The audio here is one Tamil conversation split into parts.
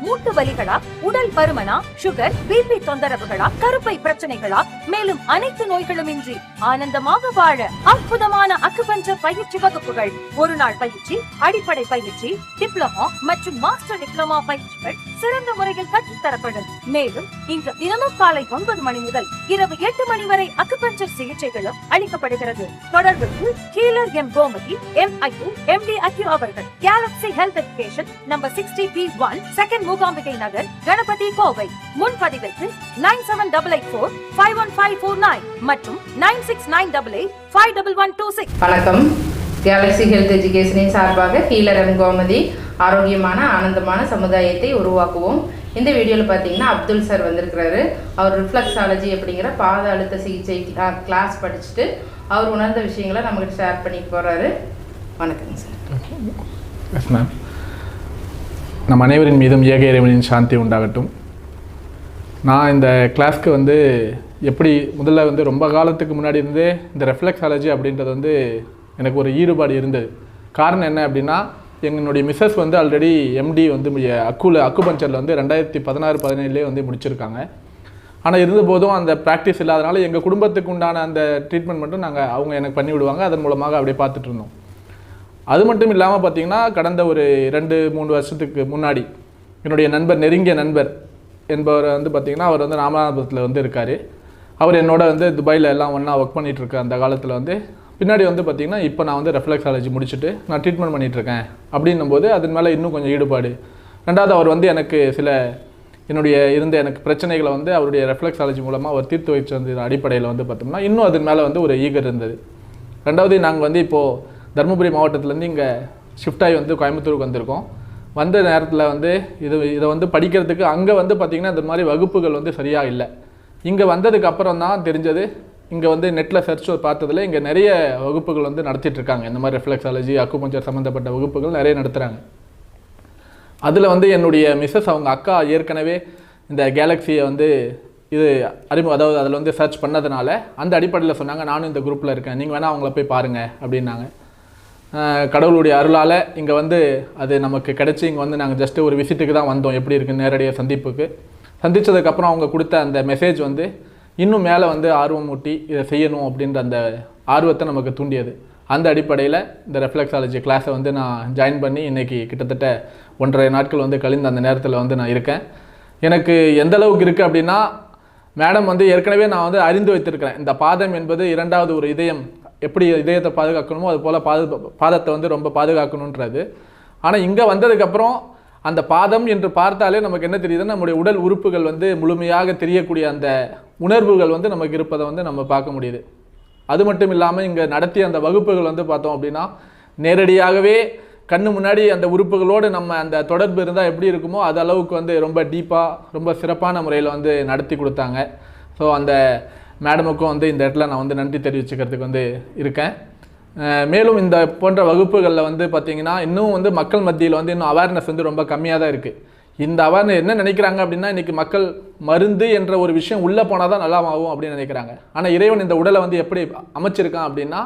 மூட்டு வலிகளா உடல் பருமனா சுகர் பிபி தொந்தரவுகளா கருப்பை பிரச்சனைகளா மேலும் அனைத்து நோய்களும் இன்றி ஆனந்தமாக வாழ அற்புதமான அக்குபஞ்சர் பயிற்சி வகுப்புகள். ஒரு நாள் பயிற்சி அடிப்படை பயிற்சி டிப்ளமோ மற்றும் மாஸ்டர் டிப்ளமா பயிற்சிகள் சிறந்த முறையில் கற்றுத்தரப்படும். மேலும் இங்கு தினமும் காலை ஒன்பது மணி முதல் இரவு எட்டு மணி வரை அக்குபஞ்சர் சிகிச்சைகளும் அளிக்கப்படுகிறது. தொடர்புக்கு கீழர் எம் கோமதி எம் ஐயு எம் டி அக்யூ அவர்கள். Galaxy health education number sixty B one second Mookambigai Nagar Ganapathy Kovai. முன்பதிவிற்கு nine seven double eight four five one five four nine மற்றும் nine six nine double eight five double one two six வணக்கம். கேலக்ஸி ஹெல்த் எஜுகேஷனின் சார்பாக ஹீலர் எம் கோமதி ஆரோக்கியமான ஆனந்தமான சமுதாயத்தை உருவாக்குவோம். இந்த வீடியோவில் பார்த்தீங்கன்னா அப்துல் சார் வந்திருக்கிறாரு. அவர் ரிஃப்ளெக்ஸாலஜி அப்படிங்கிற பாத அழுத்த சிகிச்சை கிளாஸ் படிச்சுட்டு அவர் உணர்ந்த விஷயங்களை நம்மகிட்ட ஷேர் பண்ணிட்டு போகிறாரு வணக்கங்க சார். எஸ் மேம் நம் அனைவரின் மீதும் ஏக இறைவனின் சாந்தி உண்டாகட்டும். நான் இந்த கிளாஸ்க்கு வந்து எப்படி முதல்ல வந்து ரொம்ப காலத்துக்கு முன்னாடி இருந்தே இந்த ரெஃப்ளெக்ஸாலஜி அப்படின்றது வந்து எனக்கு ஒரு ஈடுபாடு இருந்தது. காரணம் என்ன அப்படின்னா எங்களுடைய மிஸ்ஸஸ் வந்து ஆல்ரெடி எம்டி வந்து அக்குல அக்குபஞ்சரில் வந்து ரெண்டாயிரத்தி பதினாறு பதினேழுலேயே வந்து முடிச்சிருக்காங்க. ஆனால் இருந்தபோதும் அந்த ப்ராக்டிஸ் இல்லாதனால எங்கள் குடும்பத்துக்கு உண்டான அந்த ட்ரீட்மெண்ட் மட்டும் நாங்கள் அவங்க எனக்கு பண்ணி விடுவாங்க அதன் மூலமாக அப்படியே பார்த்துட்டு இருந்தோம். அது மட்டும் இல்லாமல் பார்த்தீங்கன்னா கடந்த ஒரு ரெண்டு மூணு வருஷத்துக்கு முன்னாடி என்னுடைய நண்பர் நெருங்கிய நண்பர் என்பவர் வந்து பார்த்திங்கன்னா அவர் வந்து ராமநாதபுரத்தில் வந்து இருக்கார். அவர் என்னோட வந்து துபாயில் எல்லாம் ஒன்றா ஒர்க் பண்ணிட்டு இருக்க அந்த காலத்தில் வந்து பின்னாடி வந்து பார்த்திங்கன்னா இப்போ நான் வந்து ரெஃப்ளெக்ஸாலஜி முடிச்சுட்டு நான் ட்ரீட்மெண்ட் பண்ணிகிட்ருக்கேன் அப்படின்னும் போது அதன் மேலே இன்னும் கொஞ்சம் ஈடுபாடு. ரெண்டாவது அவர் வந்து எனக்கு சில என்னுடைய இருந்த எனக்கு பிரச்சனைகளை வந்து அவருடைய ரெஃப்ளெக்ஸாலஜி மூலமாக அவர் தீர்த்து வச்ச வந்த அடிப்படையில் வந்து பார்த்தோம்னா இன்னும் அதன் மேலே வந்து ஒரு ஈகர் இருந்தது. ரெண்டாவது நாங்கள் வந்து இப்போது தருமபுரி மாவட்டத்துலேருந்து இங்கே ஷிஃப்ட் ஆகி வந்து கோயம்புத்தூருக்கு வந்திருக்கோம். வந்த நேரத்தில் வந்து இது இதை வந்து படிக்கிறதுக்கு அங்கே வந்து பார்த்திங்கன்னா இந்த மாதிரி வகுப்புகள் வந்து சரியாக இல்லை. இங்கே வந்ததுக்கு அப்புறம் தான் தெரிஞ்சது இங்கே வந்து நெட்டில் சர்ச் பார்த்ததுல இங்கே நிறைய வகுப்புகள் வந்து நடத்திட்டுருக்காங்க இந்த மாதிரி ரெஃப்ளெக்ஸாலஜி அக்குபஞ்சர் சம்மந்தப்பட்ட வகுப்புகள் நிறைய நடத்துகிறாங்க அதில் வந்து என்னுடைய மிஸ்ஸஸ் அவங்க அக்கா ஏற்கனவே இந்த கேலக்ஸியை வந்து இது அறிமுக அதாவது அதில் வந்து சர்ச் பண்ணதுனால அந்த அடிப்படையில் சொன்னாங்க. நானும் இந்த குரூப்பில் இருக்கேன். நீங்கள் வேணால் அவங்கள போய் பாருங்கள் அப்படின்னாங்க. கடவுளுடைய அருளால் இங்கே வந்து அது நமக்கு கிடச்சி இங்கே வந்து நாங்கள் ஜஸ்ட்டு ஒரு விசிட்டுக்கு தான் வந்தோம். எப்படி இருக்குது நேரடியாக சந்திப்புக்கு. சந்தித்ததுக்கப்புறம் அவங்க கொடுத்த அந்த மெசேஜ் வந்து இன்னும் மேலே வந்து ஆர்வம் ஊட்டி இதை செய்யணும் அப்படின்ற அந்த ஆர்வத்தை நமக்கு தூண்டியது. அந்த அடிப்படையில் இந்த ரெஃப்ளெக்ஸாலஜி கிளாஸை வந்து நான் ஜாயின் பண்ணி இன்றைக்கி கிட்டத்தட்ட ஒன்றரை நாட்கள் வந்து கழிந்த அந்த நேரத்தில் வந்து நான் இருக்கேன். எனக்கு எந்த அளவுக்கு இருக்குது அப்படின்னா மேடம் வந்து ஏற்கனவே நான் வந்து அறிந்து வைத்திருக்கிறேன். இந்த பாதம் என்பது இரண்டாவது ஒரு இதயம். எப்படி இதயத்தை பாதுகாக்கணுமோ அது போல் பாது பாதத்தை வந்து ரொம்ப பாதுகாக்கணுன்றது ஆனால் இங்கே வந்ததுக்கப்புறம் அந்த பாதம் என்று பார்த்தாலே நமக்கு என்ன தெரியுதுன்னா நம்முடைய உடல் உறுப்புகள் வந்து முழுமையாக தெரியக்கூடிய அந்த உணர்வுகள் வந்து நமக்கு இருப்பதை வந்து நம்ம பார்க்க முடியுது. அது மட்டும் இல்லாமல் இங்கே நடத்திய அந்த வகுப்புகள் வந்து பார்த்தோம் அப்படின்னா நேரடியாகவே கண்ணு முன்னாடி அந்த உறுப்புகளோடு நம்ம அந்த தொடர்பு இருந்தால் எப்படி இருக்குமோ அது அளவுக்கு வந்து ரொம்ப டீப்பாக ரொம்ப சிறப்பான முறையில் வந்து நடத்தி கொடுத்தாங்க. ஸோ அந்த மேடமுக்கும் வந்து இந்த இடத்துல நான் வந்து நன்றி தெரிவிச்சுக்கிறதுக்கு வந்து இருக்கேன். மேலும் இந்த போன்ற வகுப்புகளில் வந்து பார்த்திங்கன்னா இன்னும் வந்து மக்கள் மத்தியில் வந்து இன்னும் அவேர்னஸ் வந்து ரொம்ப கம்மியாக தான் இருக்குது இந்த அவேர்னஸ் என்ன நினைக்கிறாங்க அப்படின்னா இன்றைக்கி மக்கள் மருந்து என்ற ஒரு விஷயம் உள்ளே போனால் தான் நல்லா ஆகும் அப்படின்னு நினைக்கிறாங்க. ஆனால் இறைவன் இந்த உடலை வந்து எப்படி அமைச்சிருக்கான் அப்படின்னா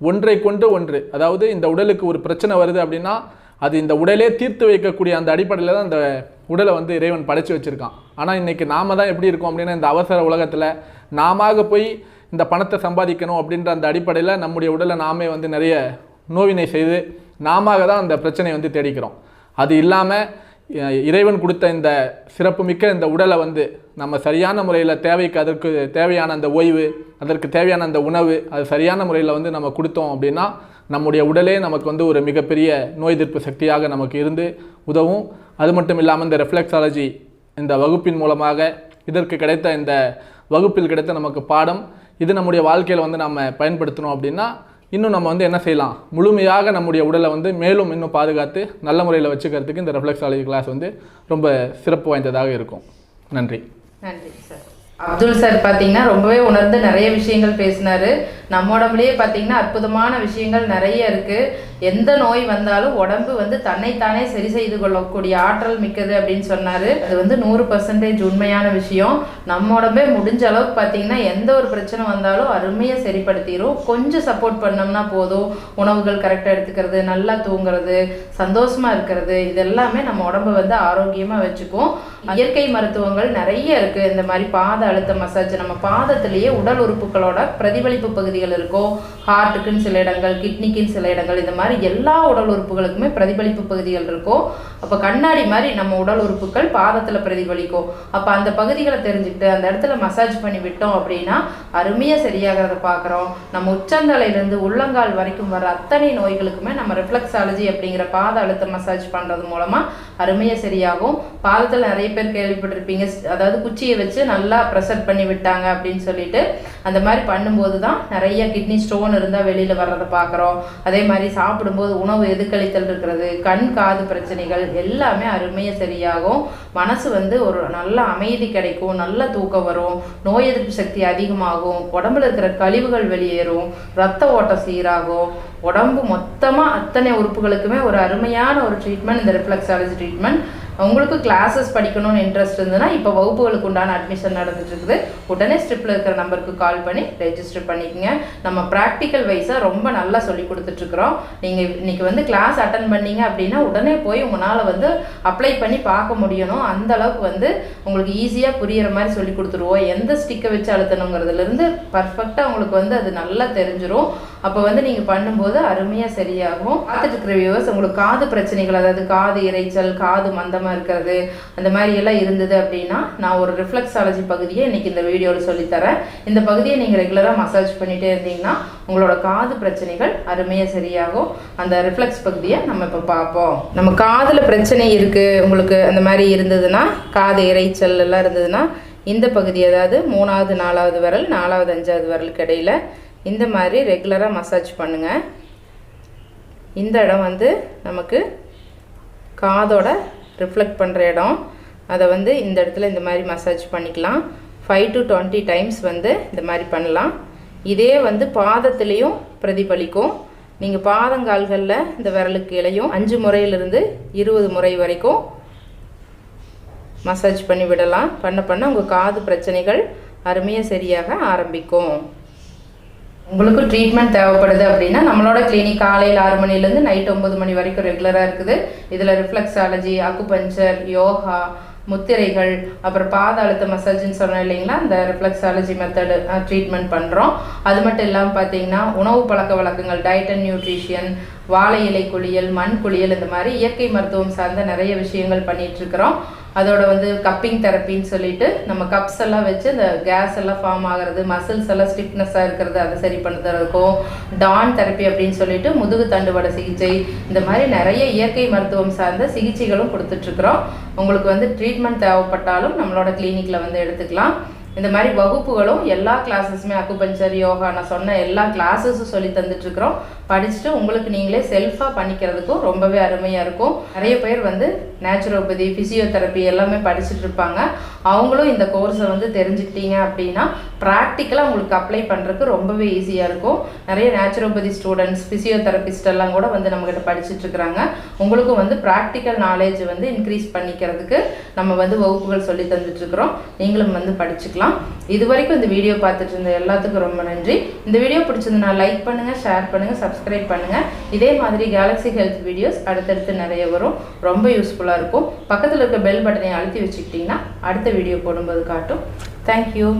ஒன்றை கொண்டு ஒன்று. அதாவது இந்த உடலுக்கு ஒரு பிரச்சனை வருது அப்படின்னா அது இந்த உடலே தீர்த்து வைக்கக்கூடிய அந்த அடிப்படையில் தான் இந்த உடலை வந்து இறைவன் படைச்சி வச்சுருக்கான். ஆனால் இன்றைக்கி நாம தான் எப்படி இருக்கோம் அப்படின்னா இந்த அவசர உலகத்தில் நாம போய் இந்த பணத்தை சம்பாதிக்கணும் அப்படின்ற அந்த அடிப்படையில் நம்முடைய உடலை நாமே வந்து நிறைய நோவினை செய்து நாம தான் அந்த பிரச்சனையை வந்து தேடிக்கிறோம். அது இல்லாமல் இறைவன் கொடுத்த இந்த சிறப்புமிக்க இந்த உடலை வந்து நம்ம சரியான முறையில் தேவைக்கு அதற்கு தேவையான அந்த ஓய்வு அதற்கு தேவையான அந்த உணவு அது சரியான முறையில் வந்து நம்ம கொடுத்தோம் அப்படின்னா நம்முடைய உடலே நமக்கு வந்து ஒரு மிகப்பெரிய நோய் எதிர்ப்பு சக்தியாக நமக்கு இருந்து உதவும். அது மட்டும் இல்லாமல் இந்த ரெஃப்ளெக்ஸாலஜி இந்த வகுப்பின் மூலமாக இதற்கு கிடைத்த இந்த வகுப்பில் கிடைத்த நமக்கு பாடம் இது நம்முடைய வாழ்க்கையில் வந்து நம்ம பயன்படுத்தணும் அப்படின்னா இன்னும் நம்ம வந்து என்ன செய்யலாம்? முழுமையாக நம்முடைய உடலை வந்து மேலும் இன்னும் பாதுகாத்து நல்ல முறையில் வச்சுக்கிறதுக்கு இந்த ரெஃப்ளெக்ஸாலஜி கிளாஸ் வந்து ரொம்ப சிறப்பு வாய்ந்ததாக இருக்கும். நன்றி. நன்றி சார். அப்துல் சார் பார்த்தீங்கன்னா ரொம்பவே உணர்ந்து நிறைய விஷயங்கள் பேசினார். நம்ம உடம்புலயே பார்த்தீங்கன்னா அற்புதமான விஷயங்கள் நிறைய இருக்குது எந்த நோய் வந்தாலும் உடம்பு வந்து தன்னைத்தானே சரி செய்து கொள்ளக்கூடிய ஆற்றல் மிக்கது அப்படின்னு சொன்னார். அது வந்து நூறு பர்சன்டேஜ் உண்மையான விஷயம். நம்ம உடம்பே முடிஞ்ச அளவுக்கு பார்த்தீங்கன்னா எந்த ஒரு பிரச்சனை வந்தாலும் அருமையாக சரிப்படுத்திடும் கொஞ்சம் சப்போர்ட் பண்ணோம்னா போதும். உணவுகள் கரெக்டாக எடுத்துக்கிறது நல்லா தூங்குறது சந்தோஷமாக இருக்கிறது இது எல்லாமே நம்ம உடம்பு வந்து ஆரோக்கியமாக வச்சுக்கும். இயற்கை மருத்துவங்கள் நிறைய இருக்குது இந்த மாதிரி பாத அழுத்த மசாஜ் நம்ம பாதத்திலேயே உடல் உறுப்புகளோட பிரதிபலிப்பு பகுதிகள் இருக்கும். ஹார்ட்டுக்குன்னு சில இடங்கள் கிட்னிக்குன்னு சில இடங்கள் இந்த மாதிரி எல்லா உடல் உறுப்புகளுக்குமே பிரதிபலிப்பு பகுதிகள் இருக்கும். அப்போ கண்ணாடி மாதிரி நம்ம உடல் உறுப்புகள் பாதத்தில் பிரதிபலிக்கும். அப்போ அந்த பகுதிகளை தெரிஞ்சுக்கிட்டு அந்த இடத்துல மசாஜ் பண்ணி விட்டோம் அப்படின்னா அருமையாக சரியாகிறத பார்க்குறோம். நம்ம உச்சந்தலையிலேருந்து உள்ளங்கால் வரைக்கும் வர அத்தனை நோய்களுக்குமே நம்ம ரிஃப்ளெக்ஸாலஜி அப்படிங்கிற பாத அழுத்த மசாஜ் பண்ணுறது மூலமாக அருமையாக சரியாகும். பாதத்தில் நிறைய பேர் கேள்விப்பட்டிருப்பீங்க. அதாவது குச்சியை வச்சு நல்லா ப்ரெஷர் பண்ணி விட்டாங்க அப்படின்னு சொல்லிட்டு அந்த மாதிரி பண்ணும்போது தான் நிறைய கிட்னி ஸ்டோன் இருந்தால் வெளியில் வர்றதை பார்க்குறோம். அதே மாதிரி சாப்பிடும்போது உணவு எதுக்களித்தல் இருக்கிறது கண் காது பிரச்சனைகள் எல்லாமே அருமையாக சரியாகும். மனசு வந்து ஒரு நல்ல அமைதி கிடைக்கும் நல்ல தூக்கம் வரும் நோய் எதிர்ப்பு சக்தி அதிகமாகும் உடம்புல இருக்கிற கழிவுகள் வெளியேறும் ரத்த ஓட்டம் சீராகும். உடம்பு மொத்தமாக அத்தனை உறுப்புகளுக்குமே ஒரு அருமையான ஒரு ட்ரீட்மெண்ட் இந்த ரிஃப்ளெக்ஸாலஜி ட்ரீட்மெண்ட் உங்களுக்கு கிளாஸஸ் படிக்கணும்னு இன்ட்ரெஸ்ட் இருந்ததுன்னா இப்போ வகுப்புகளுக்கு உண்டான அட்மிஷன் நடந்துட்டு இருக்குது. உடனே ஸ்ட்ரிப்பில் இருக்கிற நம்பருக்கு கால் பண்ணி ரெஜிஸ்டர் பண்ணிக்கோங்க. நம்ம ப்ராக்டிக்கல் வைஸாக ரொம்ப நல்லா சொல்லி கொடுத்துட்ருக்குறோம் நீங்கள் இன்றைக்கி வந்து கிளாஸ் அட்டன் பண்ணீங்க அப்படின்னா உடனே போய் உங்களால் வந்து அப்ளை பண்ணி பார்க்க முடியணும். அந்த அளவுக்கு வந்து உங்களுக்கு ஈஸியாக புரிகிற மாதிரி சொல்லி கொடுத்துருவோம். எந்த ஸ்டிக்கை வச்சு அழுத்தணுங்கிறதுலேருந்து பர்ஃபெக்டாக உங்களுக்கு வந்து அது நல்லா தெரிஞ்சிடும் அப்போ வந்து நீங்கள் பண்ணும்போது அருமையாக சரியாகும். பார்த்துட்டு இருக்கிற வியூவர்ஸ் உங்களுக்கு காது பிரச்சனைகள் அதாவது காது இரைச்சல் காது மந்தம் மந்தமாக இருக்கிறது அந்த மாதிரி எல்லாம் இருந்தது அப்படின்னா நான் ஒரு ரிஃப்ளெக்ஸாலஜி பகுதியை இன்னைக்கு இந்த வீடியோவில் சொல்லித்தரேன் இந்த பகுதியை நீங்கள் ரெகுலராக மசாஜ் பண்ணிகிட்டே இருந்தீங்கன்னா உங்களோட காது பிரச்சனைகள் அருமையாக சரியாகும். அந்த ரிஃப்ளெக்ஸ் பகுதியை நம்ம இப்போ பார்ப்போம். நம்ம காதில் பிரச்சனை இருக்குது உங்களுக்கு அந்த மாதிரி இருந்ததுன்னா காது இரைச்சல் எல்லாம் இருந்ததுன்னா இந்த பகுதி அதாவது மூணாவது நாலாவது விரல் நாலாவது அஞ்சாவது விரலுக்கு இடையில இந்த மாதிரி ரெகுலராக மசாஜ் பண்ணுங்கள் இந்த இடம் வந்து நமக்கு காதோட ரிஃப்ளெக்ட் பண்ணுற இடம். அதை வந்து இந்த இடத்துல இந்த மாதிரி மசாஜ் பண்ணிக்கலாம். ஃபைவ் டு டுவெண்ட்டி டைம்ஸ் வந்து இந்த மாதிரி பண்ணலாம். இதே வந்து பாதத்துலேயும் பிரதிபலிக்கும். நீங்கள் பாதங்கால்களில் இந்த விரலுக்கு இலையும் அஞ்சு முறையிலிருந்து இருபது முறை வரைக்கும் மசாஜ் பண்ணி விடலாம். பண்ண பண்ண உங்கள் காது பிரச்சனைகள் அருமையாக சரியாக ஆரம்பிக்கும். உங்களுக்கு ட்ரீட்மெண்ட் தேவைப்படுது அப்படின்னா நம்மளோட கிளினிக் காலையில் ஆறு மணிலேருந்து நைட் ஒம்பது மணி வரைக்கும் ரெகுலராக இருக்குது. இதில் ரிஃப்ளெக்ஸாலஜி அக்குபஞ்சர் யோகா முத்திரைகள் அப்புறம் பாத அழுத்த மசாஜ்னு சொன்னோம் இல்லைங்களா? இந்த ரிஃப்ளெக்ஸாலஜி மெத்தடு ட்ரீட்மெண்ட் பண்ணுறோம் அது மட்டும் இல்லாமல் பார்த்தீங்கன்னா உணவு பழக்க வழக்கங்கள் டயட் அண்ட் நியூட்ரிஷியன் வாழை இலை குளியல் மண் குளியல் இந்த மாதிரி இயற்கை மருத்துவம் சார்ந்த நிறைய விஷயங்கள் பண்ணிட்டு இருக்கிறோம் அதோட வந்து கப்பிங் தெரப்பின்னு சொல்லிட்டு நம்ம கப்ஸ் எல்லாம் வச்சு இந்த கேஸ் எல்லாம் ஃபார்ம் ஆகிறது மசில்ஸ் எல்லாம் ஸ்டிஃப்னஸாக இருக்கிறது அதை சரி பண்ணுறதுக்கும் டான் தெரப்பி அப்படின்னு சொல்லிட்டு முதுகு தண்டுவட சிகிச்சை இந்த மாதிரி நிறைய இயற்கை மருத்துவம் சார்ந்த சிகிச்சைகளும் கொடுத்துட்ருக்குறோம் உங்களுக்கு வந்து ட்ரீட்மெண்ட் தேவைப்பட்டாலும் நம்மளோட கிளினிக்கில் வந்து எடுத்துக்கலாம். இந்த மாதிரி வகுப்புகளும் எல்லா கிளாஸஸுமே அக்குபஞ்சர் யோகா நான் சொன்ன எல்லா கிளாஸஸும் சொல்லி தந்துட்டுருக்குறோம். படிச்சுட்டு உங்களுக்கு நீங்களே செல்ஃபாக பண்ணிக்கிறதுக்கும் ரொம்பவே அருமையாக இருக்கும். நிறைய பேர் வந்து நேச்சுரோபதி ஃபிசியோதெரப்பி எல்லாமே படிச்சுட்டு இருப்பாங்க. அவங்களும் இந்த கோர்ஸை வந்து தெரிஞ்சுக்கிட்டீங்க அப்படின்னா ப்ராக்டிக்கலாக உங்களுக்கு அப்ளை பண்ணுறதுக்கு ரொம்பவே ஈஸியாக இருக்கும். நிறைய நேச்சுரோபதி ஸ்டூடெண்ட்ஸ் ஃபிசியோதெரபிஸ்ட் எல்லாம் கூட வந்து நம்மக்கிட்ட படிச்சுட்ருக்குறாங்க உங்களுக்கும் வந்து ப்ராக்டிக்கல் நாலேஜ் வந்து இன்க்ரீஸ் பண்ணிக்கிறதுக்கு நம்ம வந்து வகுப்புகள் சொல்லி தந்துட்டுருக்குறோம் நீங்களும் வந்து படிச்சுக்கலாம். இது வரைக்கும் இந்த வீடியோ பார்த்துட்டு இருந்த எல்லாத்துக்கும் ரொம்ப நன்றி. இந்த வீடியோ பிடிச்சதுன்னா லைக் பண்ணுங்கள் ஷேர் பண்ணுங்கள் சப்ஸ்கிரைப் பண்ணுங்கள் இதே மாதிரி கேலக்ஸி ஹெல்த் வீடியோஸ் அடுத்தடுத்து நிறைய வரும். ரொம்ப யூஸ்ஃபுல்லாக இருக்கும். பக்கத்தில் இருக்க பெல் பட்டனை அழுத்தி வச்சுக்கிட்டிங்கன்னா அடுத்த வீடியோ போடும்போது காட்டும். தேங்க்யூ